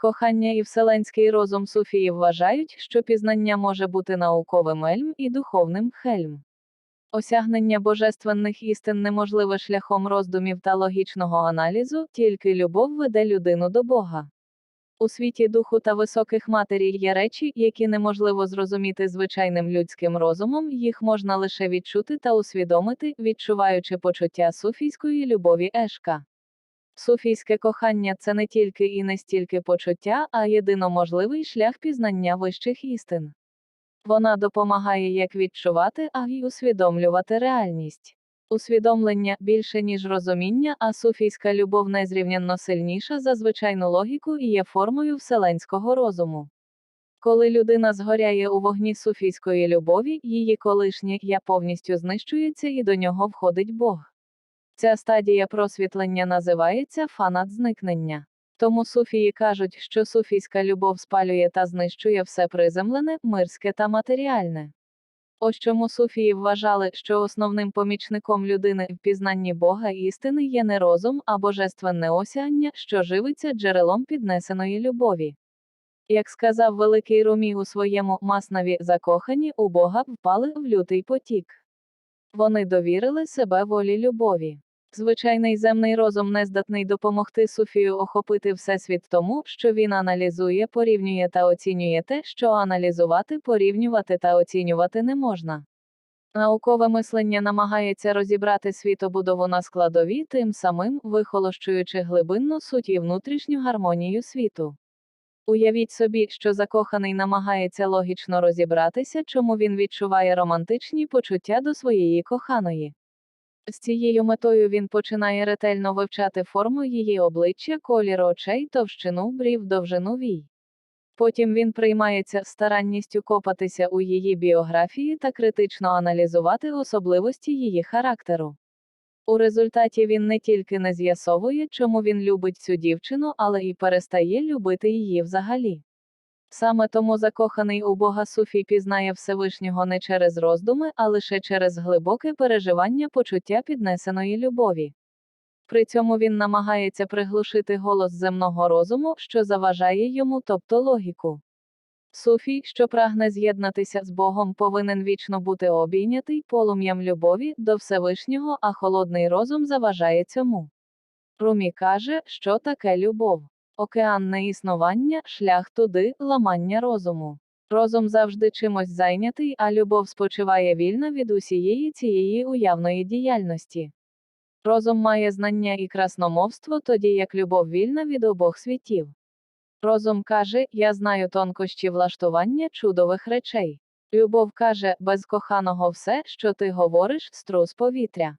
Кохання і вселенський розум суфії вважають, що пізнання може бути науковим ельм і духовним хельм. Осягнення божественних істин неможливе шляхом роздумів та логічного аналізу, тільки любов веде людину до Бога. У світі духу та високих матерій є речі, які неможливо зрозуміти звичайним людським розумом, їх можна лише відчути та усвідомити, відчуваючи почуття суфійської любові ешка. Суфійське кохання це не тільки і не стільки почуття, а єдино можливий шлях пізнання вищих істин. Вона допомагає як відчувати, а й усвідомлювати реальність. Усвідомлення більше ніж розуміння, а суфійська любов незрівнянно сильніша за звичайну логіку і є формою вселенського розуму. Коли людина згоряє у вогні суфійської любові, її колишнє я повністю знищується і до нього входить Бог. Ця стадія просвітлення називається фанат зникнення. Тому суфії кажуть, що суфійська любов спалює та знищує все приземлене, мирське та матеріальне. Ось чому суфії вважали, що основним помічником людини в пізнанні Бога істини є не розум, а божественне осяння, що живиться джерелом піднесеної любові. Як сказав великий Румі у своєму маснаві закохані у Бога впали в лютий потік. Вони довірили себе волі любові. Звичайний земний розум не здатний допомогти Суфію охопити всесвіт тому, що він аналізує, порівнює та оцінює те, що аналізувати, порівнювати та оцінювати не можна. Наукове мислення намагається розібрати світобудову на складові, тим самим вихолощуючи глибинну суть і внутрішню гармонію світу. Уявіть собі, що закоханий намагається логічно розібратися, чому він відчуває романтичні почуття до своєї коханої. З цією метою він починає ретельно вивчати форму її обличчя, колір очей, товщину брів, довжину вій. Потім він приймається старанністю копатися у її біографії та критично аналізувати особливості її характеру. У результаті він не тільки не з'ясовує, чому він любить цю дівчину, але і перестає любити її взагалі. Саме тому закоханий у Бога Суфій пізнає Всевишнього не через роздуми, а лише через глибоке переживання почуття піднесеної любові. При цьому він намагається приглушити голос земного розуму, що заважає йому, тобто логіку. Суфій, що прагне з'єднатися з Богом, повинен вічно бути обійнятий полум'ям любові до Всевишнього, а холодний розум заважає цьому. Румі каже, що таке любов. Океанне існування, шлях туди, ламання розуму. Розум завжди чимось зайнятий, а любов спочиває вільно від усієї цієї уявної діяльності. Розум має знання і красномовство, тоді як любов вільна від обох світів. Розум каже, я знаю тонкощі влаштування чудових речей. Любов каже, без коханого все, що ти говориш, струс повітря.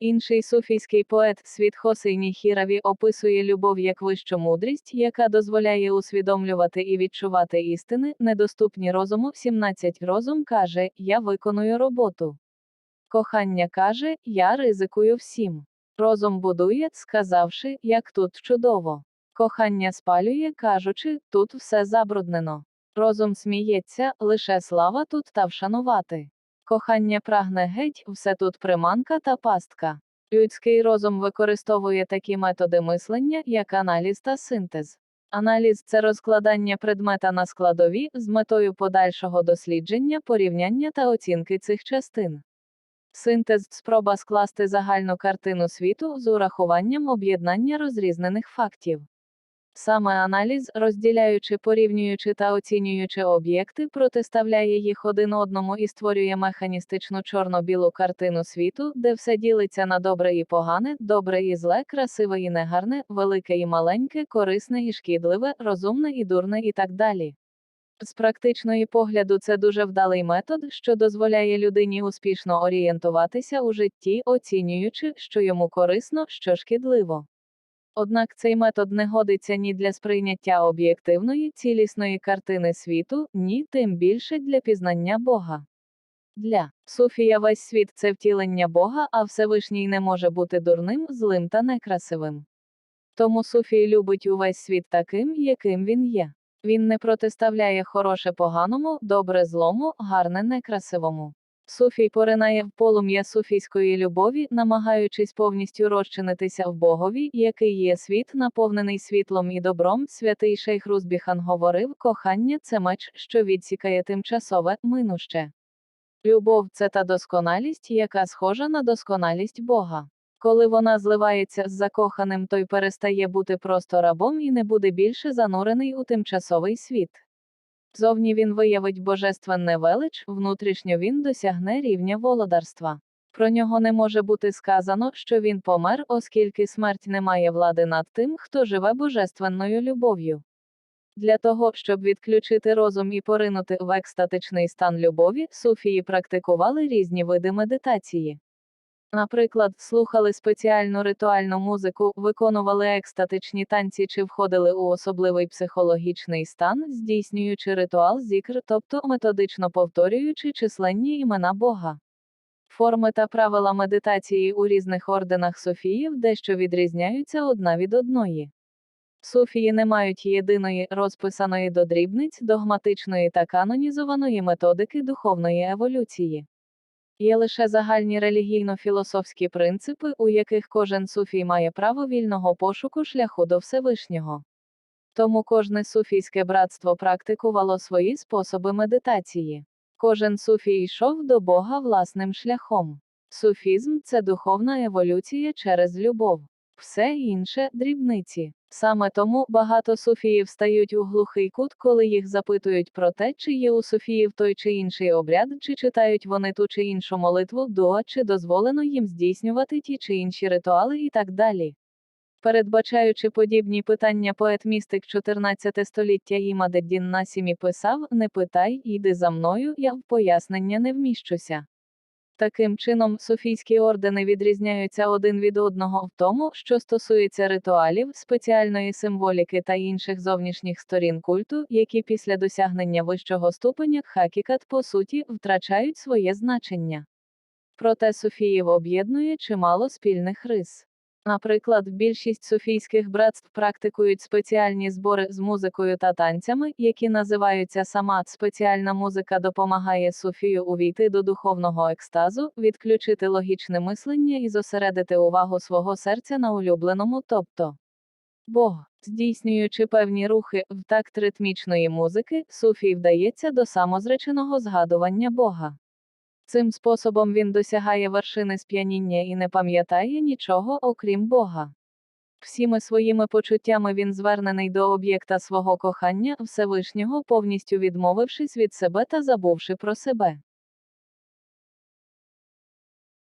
Інший суфійський поет світ Хосейні Хіраві описує любов як вищу мудрість, яка дозволяє усвідомлювати і відчувати істини, недоступні розуму. 17 розум каже, я виконую роботу. Кохання каже, я ризикую всім. Розум будує, сказавши, як тут чудово. Кохання спалює, кажучи, тут все забруднено. Розум сміється, лише слава тут та вшанувати. Кохання прагне геть, все тут приманка та пастка. Людський розум використовує такі методи мислення, як аналіз та синтез. Аналіз це розкладання предмета на складові з метою подальшого дослідження, порівняння та оцінки цих частин. Синтез спроба скласти загальну картину світу з урахуванням об'єднання розрізнених фактів. Саме аналіз, розділяючи, порівнюючи та оцінюючи об'єкти, протиставляє їх один одному і створює механістичну чорно-білу картину світу, де все ділиться на добре і погане, добре і зле, красиве і негарне, велике і маленьке, корисне і шкідливе, розумне і дурне і так далі. З практичної погляду це дуже вдалий метод, що дозволяє людині успішно орієнтуватися у житті, оцінюючи, що йому корисно, що шкідливо. Однак цей метод не годиться ні для сприйняття об'єктивної, цілісної картини світу, ні тим більше для пізнання Бога. Для Суфія весь світ це втілення Бога, а Всевишній не може бути дурним, злим та некрасивим. Тому Суфій любить увесь світ таким, яким він є. Він не протиставляє хороше поганому, добре злому, гарне некрасивому. Суфій поринає в полум'я суфійської любові, намагаючись повністю розчинитися в Богові, який є світ, наповнений світлом і добром. Святий Шейх Рузбіхан говорив: кохання це меч, що відсікає тимчасове минуще. Любов це та досконалість, яка схожа на досконалість Бога. Коли вона зливається з закоханим, той перестає бути просто рабом і не буде більше занурений у тимчасовий світ. Зовні він виявить божественне велич, внутрішньо він досягне рівня володарства. Про нього не може бути сказано, що він помер, оскільки смерть не має влади над тим, хто живе божественною любов'ю. Для того, щоб відключити розум і поринути в екстатичний стан любові, суфії практикували різні види медитації. Наприклад, слухали спеціальну ритуальну музику, виконували екстатичні танці чи входили у особливий психологічний стан, здійснюючи ритуал зікр, тобто методично повторюючи численні імена Бога. Форми та правила медитації у різних орденах Софіїв дещо відрізняються одна від одної. Суфії не мають єдиної, розписаної до дрібниць, догматичної та канонізованої методики духовної еволюції. Є лише загальні релігійно-філософські принципи, у яких кожен суфій має право вільного пошуку шляху до Всевишнього. Тому кожне суфійське братство практикувало свої способи медитації. Кожен суфій йшов до Бога власним шляхом. Суфізм це духовна еволюція через любов. Все інше дрібниці. Саме тому багато суфіїв стають у глухий кут, коли їх запитують про те, чи є у суфіїв той чи інший обряд, чи читають вони ту чи іншу молитву дуа, чи дозволено їм здійснювати ті чи інші ритуали і так далі. Передбачаючи подібні питання, поет містик 14 століття Імадеддін Насімі писав: Не питай, йди за мною, я в пояснення не вміщуся. Таким чином, софійські ордени відрізняються один від одного в тому, що стосується ритуалів, спеціальної символіки та інших зовнішніх сторін культу, які після досягнення вищого ступеня хакікат по суті втрачають своє значення. Проте Софіїв об'єднує чимало спільних рис. Наприклад, більшість софійських братств практикують спеціальні збори з музикою та танцями, які називаються самат. Спеціальна музика допомагає Софію увійти до духовного екстазу, відключити логічне мислення і зосередити увагу свого серця на улюбленому, тобто Бог. Здійснюючи певні рухи в такт ритмічної музики, Суфій вдається до самозреченого згадування Бога. Цим способом він досягає вершини сп'яніння і не пам'ятає нічого, окрім Бога. Всіми своїми почуттями він звернений до об'єкта свого кохання Всевишнього, повністю відмовившись від себе та забувши про себе.